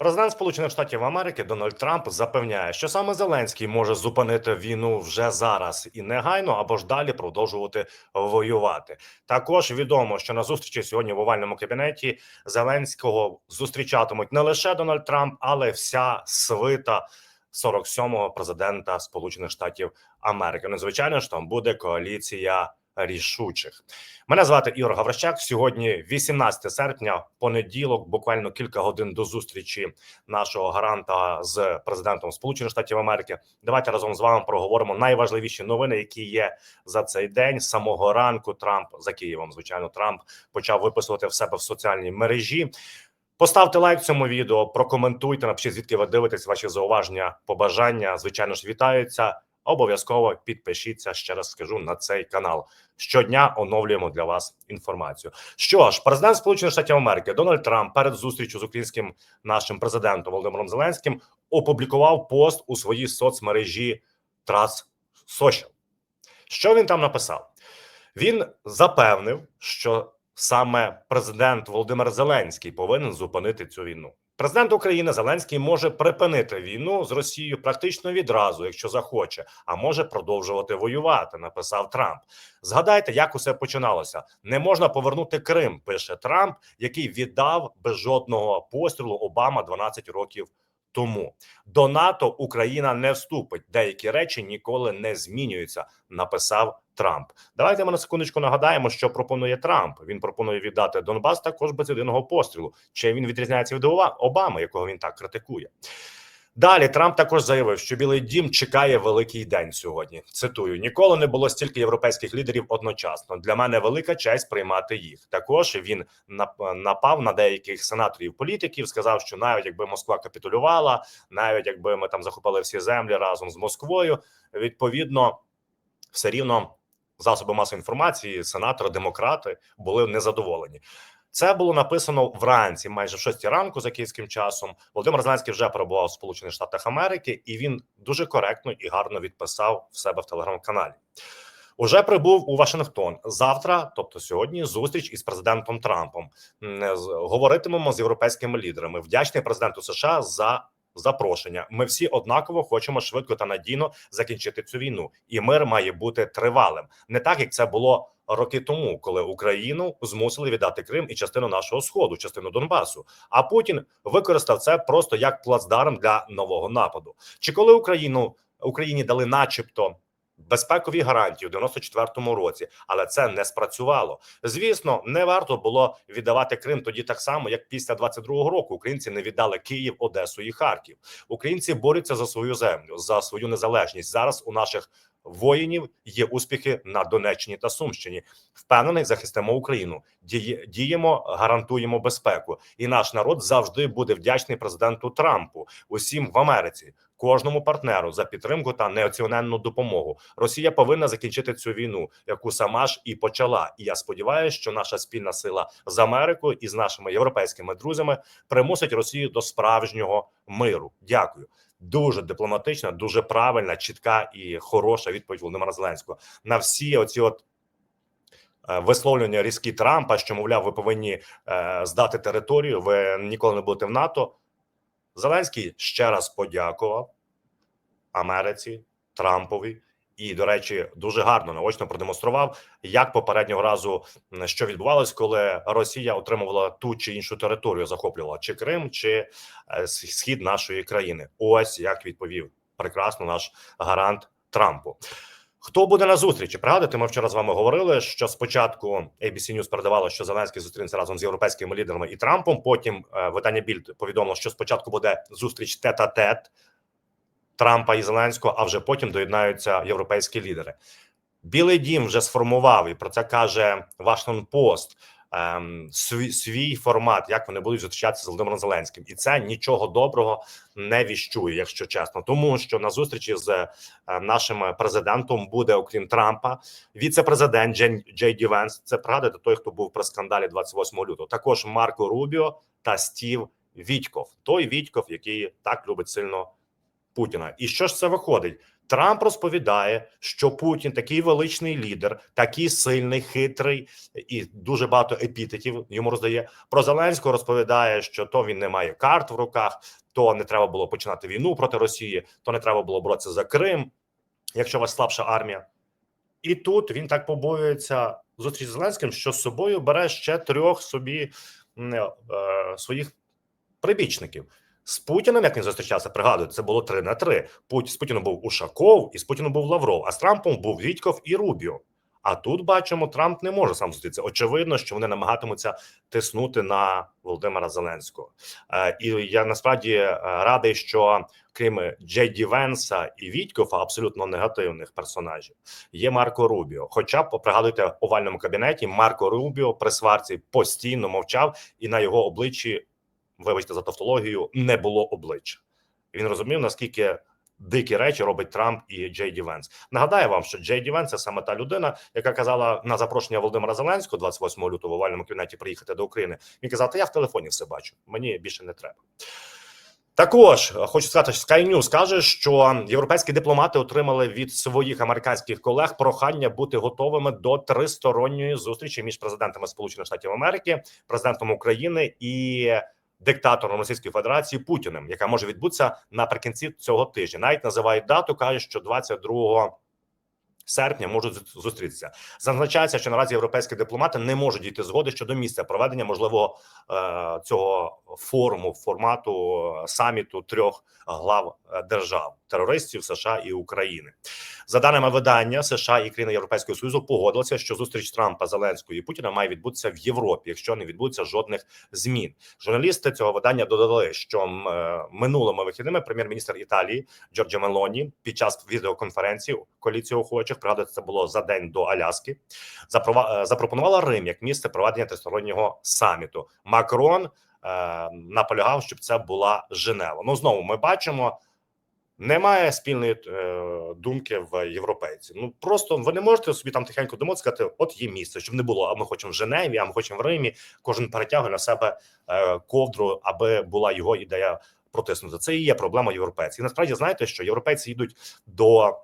Президент Сполучених Штатів Америки Дональд Трамп запевняє, що саме Зеленський може зупинити війну вже зараз і негайно або ж далі продовжувати воювати. Також відомо, що на зустрічі сьогодні в овальному кабінеті Зеленського зустрічатимуть не лише Дональд Трамп, але вся свита 47-го президента Сполучених Штатів Америки. Ну, звичайно ж, там буде коаліція рішучих. Мене звати Ігор Гаврищак. Сьогодні 18 серпня, понеділок, буквально кілька годин до зустрічі нашого гаранта з президентом Сполучених Штатів Америки. Давайте разом з вами проговоримо найважливіші новини, які є за цей день. Самого ранку Трамп за Києвом. Звичайно, Трамп почав виписувати в себе в соціальній мережі. Поставте лайк цьому відео, прокоментуйте, напишіть, звідки ви дивитесь ваші зауваження, побажання. Звичайно ж, вітаються. Обов'язково підпишіться ще раз скажу на цей канал. Щодня оновлюємо для вас інформацію. Що ж, президент Сполучених Штатів Америки Дональд Трамп перед зустрічю з українським нашим президентом Володимиром Зеленським опублікував пост у своїй соцмережі Trust Social. Що він там написав? Він запевнив, що саме президент Володимир Зеленський повинен зупинити цю війну. Президент України Зеленський може припинити війну з Росією практично відразу, якщо захоче, а може продовжувати воювати. Написав Трамп. Згадайте, як усе починалося. Не можна повернути Крим. Пише Трамп, який віддав без жодного пострілу Обама 12 років тому. До НАТО Україна не вступить. Деякі речі ніколи не змінюються. Написав Трамп. Давайте ми на секундочку нагадаємо, що пропонує Трамп. Він пропонує віддати Донбас також без єдиного пострілу. Чи він відрізняється від Обами, якого він так критикує? Далі Трамп також заявив, що Білий Дім чекає великий день сьогодні. Цитую: ніколи не було стільки європейських лідерів одночасно. Для мене велика честь приймати їх. Також він напав на деяких сенаторів політиків. Сказав, що навіть якби Москва капітулювала, навіть якби ми там захопили всі землі разом з Москвою, відповідно, все рівно засоби масової інформації, сенатори, демократи були незадоволені. Це було написано вранці, майже в 6 ранку за київським часом. Володимир Зеленський вже перебував в Сполучених Штатах Америки, і він дуже коректно і гарно відписав в себе в телеграм-каналі. Уже прибув у Вашингтон завтра, тобто сьогодні, зустріч із президентом Трампом. Говоритимемо з європейськими лідерами. Вдячний президенту США за запрошення. Ми всі однаково хочемо швидко та надійно закінчити цю війну, і мир має бути тривалим, не так як це було роки тому, коли Україну змусили віддати Крим і частину нашого сходу, частину Донбасу. А Путін використав це просто як плацдарм для нового нападу. Чи коли Україну Україні дали, начебто безпекові гарантії у 94-му році, але це не спрацювало. Звісно, не варто було віддавати Крим тоді так само, як після 22-го року. Українці не віддали Київ, Одесу і Харків. Українці борються за свою землю, за свою незалежність. Зараз у наших воїнів є успіхи на Донеччині та Сумщині. Впевнений, захистимо Україну. діємо, гарантуємо безпеку, і наш народ завжди буде вдячний президенту Трампу, усім в Америці, кожному партнеру за підтримку та неоціоненну допомогу. Росія повинна закінчити цю війну, яку сама ж і почала. І я сподіваюся, що наша спільна сила з Америкою і з нашими європейськими друзями примусить Росію до справжнього миру. Дякую. Дуже дипломатична, дуже правильна, чітка і хороша відповідь Володимира Зеленського на всі оці от. Е, висловлення різкі Трампа, що мовляв, ви повинні е, здати територію, ви ніколи не будете в НАТО. Зеленський ще раз подякував Америці, Трампові. І, до речі, дуже гарно наочно продемонстрував, як попереднього разу що відбувалось, коли Росія отримувала ту чи іншу територію, захоплювала чи Крим, чи е, схід нашої країни. Ось як відповів прекрасно наш гарант Трампу. Хто буде на зустрічі? Пригадуєте, ми вчора з вами говорили, що спочатку ABC News передавало, що Зеленський зустрінеться разом з європейськими лідерами і Трампом. Потім е, видання Більд повідомило, що спочатку буде зустріч тет-а-тет Трампа і Зеленського, а вже потім доєднаються європейські лідери. Білий дім вже сформував і про це каже Вашингтон Пост свій, свій формат, як вони будуть зустрічатися з Володимиром Зеленським, і це нічого доброго не віщує, якщо чесно, тому що на зустрічі з е, нашим президентом буде, окрім Трампа, віце-президент Джей, Джей Ді Це правда, той, хто був при скандалі 28 лютого. Також Марко Рубіо та Стів Вітьков. Той Вітьков, який так любить сильно Путіна. І що ж це виходить? Трамп розповідає, що Путін такий величний лідер, такий сильний, хитрий і дуже багато епітетів йому роздає. Про Зеленського розповідає, що то він не має карт в руках, то не треба було починати війну проти Росії, то не треба було боротися за Крим, якщо у вас слабша армія. І тут він так побоюється зустріч з Зеленським, що з собою бере ще трьох собі м, е, своїх прибічників. З Путіним, як він зустрічався, пригадуєте, це було 3 на 3. Пут, з Путіним був Ушаков і з Путіним був Лавров, а з Трампом був Вітьков і Рубіо. А тут бачимо, Трамп не може сам зустрітися. Очевидно, що вони намагатимуться тиснути на Володимира Зеленського. Е, і я насправді е, радий, що крім Джей Ді Венса і Вітькова, абсолютно негативних персонажів, є Марко Рубіо. Хоча пригадуйте в овальному кабінеті Марко Рубіо при сварці постійно мовчав, і на його обличчі, вибачте за тавтологію, не було обличчя. Він розумів, наскільки дикі речі робить Трамп і Джей Ді Венс. Нагадаю вам, що Джей Ді Венс – це саме та людина, яка казала на запрошення Володимира Зеленського 28 лютого в овальному кабінеті приїхати до України. Він казав: Та я в телефоні все бачу. Мені більше не треба. Також хочу сказати, що Sky News каже, що європейські дипломати отримали від своїх американських колег прохання бути готовими до тристоронньої зустрічі між президентами Сполучених Штатів Америки, президентом України і диктатором Російської Федерації Путіним, яка може відбутися наприкінці цього тижня. Навіть називають дату, каже, що 22 серпня можуть зустрітися. Зазначається, що наразі європейські дипломати не можуть дійти згоди щодо місця проведення можливого е, цього форуму, формату е, саміту трьох глав е, держав терористів США і України. За даними видання, США і країни Європейського союзу погодилися, що зустріч Трампа, Зеленського і Путіна має відбутися в Європі, якщо не відбудеться жодних змін. Журналісти цього видання додали, що е, минулими вихідними прем'єр-міністр Італії Джорджа Мелоні під час відеоконференції коаліції охочих пригадується, це було за день до Аляски. е, запропонувала Рим як місце проведення тристороннього саміту. Макрон е, наполягав, щоб це була Женева. Ну знову ми бачимо. Немає спільної е, думки в європейців. Ну просто ви не можете собі там тихенько домовитися, сказати, от є місце, щоб не було. А ми хочемо в Женеві, а ми хочемо в Римі. Кожен перетягує на себе е, ковдру, аби була його ідея протиснути. Це і є проблема європейців. І насправді знаєте, що європейці йдуть до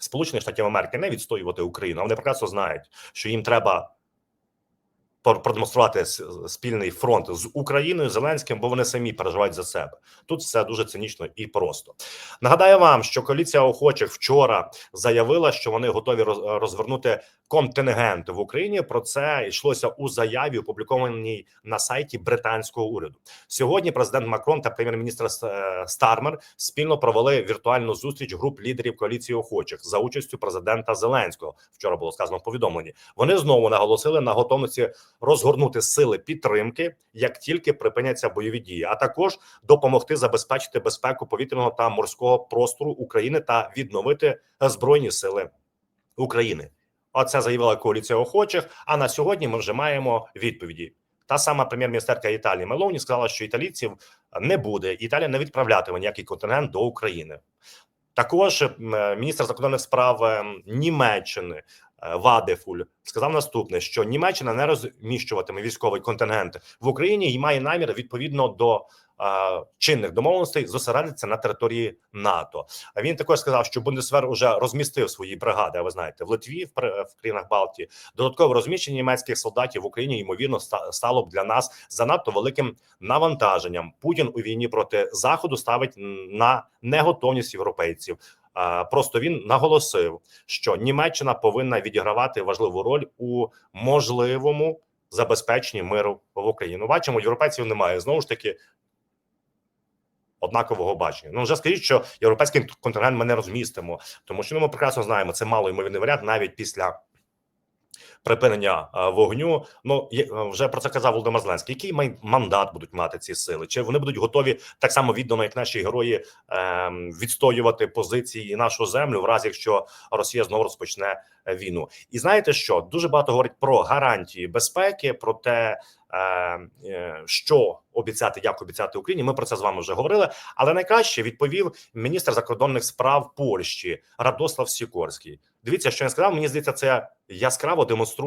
Сполучених Штатів Америки не відстоювати Україну. а Вони прекрасно знають, що їм треба продемонструвати спільний фронт з Україною Зеленським, бо вони самі переживають за себе. Тут все дуже цинічно і просто. Нагадаю вам, що коаліція охочих вчора заявила, що вони готові роз- розвернути контингент в Україні. Про це йшлося у заяві, опублікованій на сайті британського уряду. Сьогодні президент Макрон та прем'єр-міністр е, Стармер спільно провели віртуальну зустріч груп лідерів коаліції охочих за участю президента Зеленського. Вчора було сказано в повідомленні. Вони знову наголосили на готовності розгорнути сили підтримки, як тільки припиняться бойові дії, а також допомогти забезпечити безпеку повітряного та морського простору України та відновити збройні сили України. Оце заявила коаліція охочих. А на сьогодні ми вже маємо відповіді. Та сама прем'єр-міністерка Італії Мелоні сказала, що італійців не буде. Італія не відправлятиме ніякий контингент до України. Також е, міністр закордонних справ ем, Німеччини Вадефуль сказав наступне: що Німеччина не розміщуватиме військовий контингент в Україні і має намір відповідно до е, чинних домовленостей зосередитися на території НАТО. А він також сказав, що Бундесвер уже розмістив свої бригади. Ви знаєте, в Литві, в, в країнах Балтії додаткове розміщення німецьких солдатів в Україні ймовірно стало б для нас занадто великим навантаженням. Путін у війні проти заходу ставить на неготовність європейців. Просто він наголосив, що Німеччина повинна відігравати важливу роль у можливому забезпеченні миру в Україні. Ну, бачимо, європейців немає знову ж таки. Однакового бачення. Ну вже скажіть, що європейський контингент ми не розмістимо, тому що ну, ми прекрасно знаємо, це мало ймовірний варіант навіть після припинення е, вогню. Ну е, вже про це казав Володимир Зеленський. Який май- мандат будуть мати ці сили? Чи вони будуть готові так само віддано, як наші герої, ем, відстоювати позиції і нашу землю, в разі якщо Росія знову розпочне е, війну? І знаєте що дуже багато говорить про гарантії безпеки, про те, е, е, що обіцяти, як обіцяти Україні. Ми про це з вами вже говорили. Але найкраще відповів міністр закордонних справ Польщі Радослав Сікорський. Дивіться, що він сказав. Мені здається, це яскраво демонструє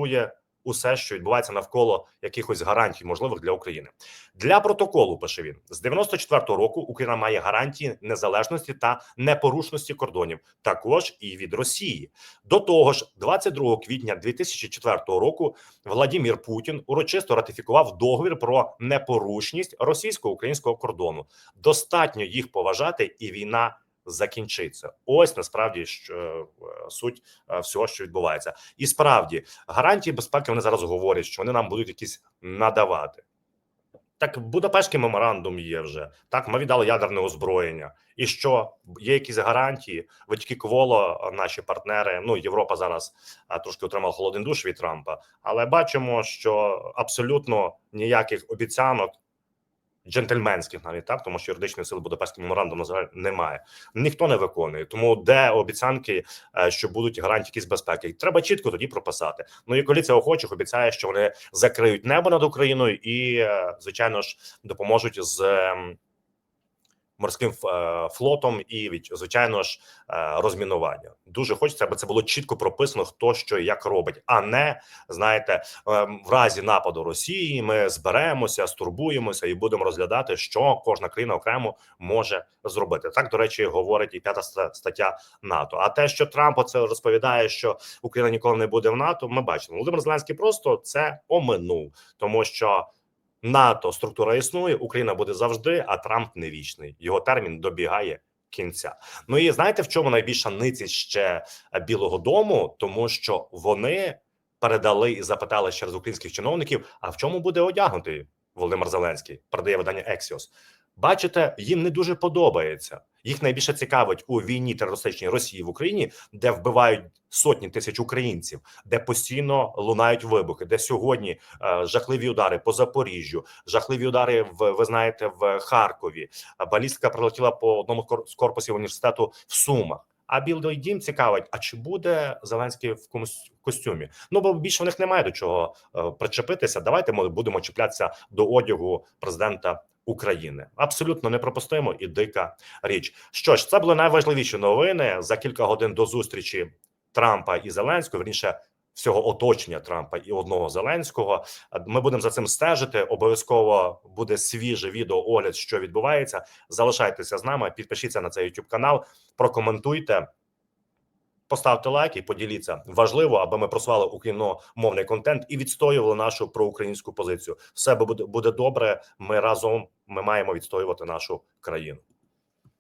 усе, що відбувається навколо якихось гарантій, можливих для України. Для протоколу пише він з 94-го року. Україна має гарантії незалежності та непорушності кордонів, також і від Росії. До того ж, 22 квітня 2004 року Владимир Путін урочисто ратифікував договір про непорушність російсько-українського кордону. Достатньо їх поважати, і війна закінчиться. Ось насправді що е, суть е, всього, що відбувається, і справді гарантії безпеки вони зараз говорять, що вони нам будуть якісь надавати. Так, Будапештський меморандум є вже так. Ми віддали ядерне озброєння, і що є якісь гарантії? Ведь кволо наші партнери. Ну Європа зараз а, трошки отримала холодний душ від Трампа, але бачимо, що абсолютно ніяких обіцянок. Джентльменських навіть так, тому що юридичної сили Будапештський меморандум на жаль немає. Ніхто не виконує. Тому де обіцянки, е, що будуть гарантії якісь безпеки, треба чітко тоді прописати. Ну і коаліція охочих обіцяє, що вони закриють небо над Україною і, е, звичайно ж, допоможуть з ем, морським е, флотом і звичайно ж е, розмінування. Дуже хочеться, аби це було чітко прописано, хто що і як робить, а не знаєте, е, в разі нападу Росії ми зберемося, стурбуємося і будемо розглядати, що кожна країна окремо може зробити. Так до речі, говорить і п'ята стаття НАТО. А те, що Трамп оце розповідає, що Україна ніколи не буде в НАТО, ми бачимо. Володимир Зеленський просто це оминув, тому що. НАТО структура існує, Україна буде завжди, а Трамп не вічний. Його термін добігає кінця. Ну і знаєте, в чому найбільша ницість ще е, Білого Дому, тому що вони передали і запитали через українських чиновників: а в чому буде одягнутий Володимир Зеленський? Передає видання Ексіос. Бачите, їм не дуже подобається. Їх найбільше цікавить у війні терористичній Росії в Україні, де вбивають сотні тисяч українців, де постійно лунають вибухи, де сьогодні е, жахливі удари по Запоріжжю, жахливі удари в ви знаєте в Харкові. А Балістика прилетіла по одному з корпусів університету в Сумах. А Білий дім цікавить, а чи буде Зеленський в комусь костюмі? Ну бо більше в них немає до чого е, причепитися. Давайте ми будемо чіплятися до одягу президента України. Абсолютно непропустимо і дика річ. Що ж, це були найважливіші новини за кілька годин до зустрічі Трампа і Зеленського. Верніше всього оточення Трампа і одного Зеленського. Ми будемо за цим стежити. Обов'язково буде свіже відео огляд, що відбувається. Залишайтеся з нами, підпишіться на цей YouTube канал, прокоментуйте. Поставте лайк і поділіться. Важливо, аби ми просували україномовний контент і відстоювали нашу проукраїнську позицію. Все буде добре. Ми разом ми маємо відстоювати нашу країну.